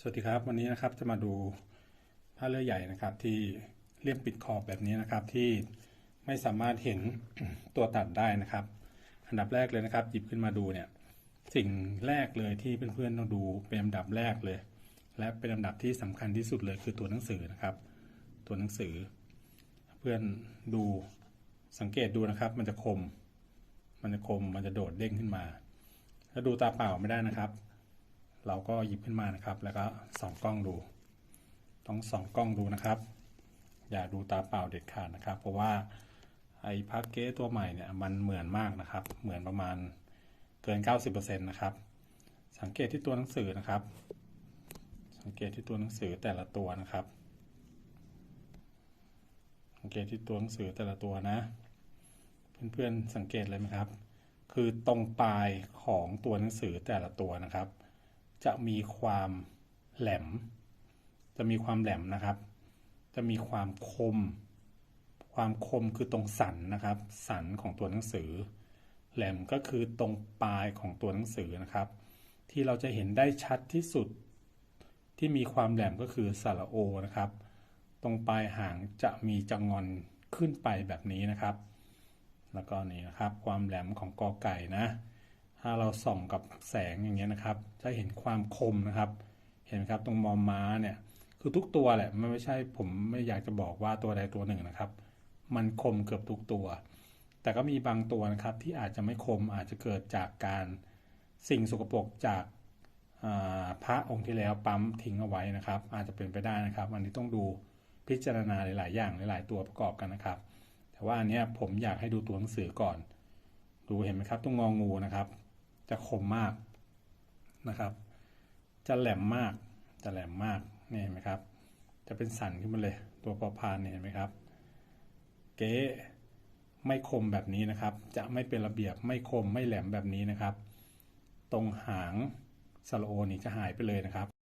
สวัสดีครับ วันนี้นะครับจะมาดูผ้าเลื่อยใหญ่นะครับ ที่เลี่ยมปิดขอบแบบนี้นะครับ ที่ไม่สามารถเห็นตัวตัดได้นะครับ อันดับแรกเลยนะครับ หยิบขึ้นมาดูเนี่ย สิ่งแรกเลยที่เพื่อนๆต้องดูเป็นอันดับแรกเลย และเป็นอันดับที่สำคัญที่สุดเลยคือตัวหนังสือนะครับ ตัวหนังสือ เพื่อนดูสังเกตดูนะครับ มันจะคม มันจะคมมันจะโดดเด้งขึ้นมา ถ้าดูตาเปล่าไม่ได้นะครับ เราก็หยิบขึ้นมานะครับ แล้วก็ส่องกล้องดู ต้องส่องกล้องดูนะครับ อย่าดูตาเปล่าเด็ดขาดนะครับ เพราะว่าไอ้พักเก้ตัวใหม่เนี่ยมันเหมือนมากนะครับ เหมือนประมาณเกิน 90%นะครับ สังเกตที่ตัวหนังสือนะครับ สังเกตที่ตัวหนังสือแต่ละตัวนะครับ สังเกตที่ตัวหนังสือแต่ละตัวนะ เพื่อนๆสังเกตเลยไหมครับ คือตรงปลายของตัวหนังสือแต่ละตัวนะครับ จะมีความแหลม จะมีความแหลมนะครับ จะมีความคม ความคมคือตรงสันนะครับ สันของตัวหนังสือ แหลมก็คือตรงปลายของตัวหนังสือนะครับ ที่เราจะเห็นได้ชัดที่สุดที่มีความแหลมก็คือสระโอนะครับ ตรงปลายหางจะมีจังอนขึ้นไปแบบนี้นะครับ แล้วก็นี่นะครับ ความแหลมของกอไก่นะ ถ้าเราส่องกับแสงอย่างเงี้ยนะครับ จะเห็นความคมนะครับ เห็นไหมครับตรงมอมม้าเนี่ย คือทุกตัวแหละมันไม่ใช่ผมไม่อยากจะบอกว่าตัวใดตัวหนึ่งนะครับ มันคมเกือบทุกตัว แต่ก็มีบางตัวนะครับที่อาจจะไม่คมอาจจะเกิดจากการสิ่งสกปรกจากาพระองค์ที่แล้วปั๊มทิ้งเอาไว้นะครับ อาจจะเป็นไปได้นะครับ อันนี้ต้องดูพิจารณาหลาย ๆ อย่างหลาย ๆ ตัวประกอบกันนะครับ แต่ว่าอันเนี้ยผมอยากให้ดูตัวหนังสือก่อน ดูเห็นไหมครับตรงงองูนะครับ จะคมมากนะครับ จะแหลมมาก จะแหลมมากนี่เห็นไหมครับ จะเป็นสันขึ้นมาเลย ตัวปอพานเนี่ยเห็นไหมครับ เก๊ไม่คมแบบนี้นะครับ จะไม่เป็นระเบียบไม่คมไม่แหลมแบบนี้นะครับ ตรงหางสโลโอนี่จะหายไปเลยนะครับ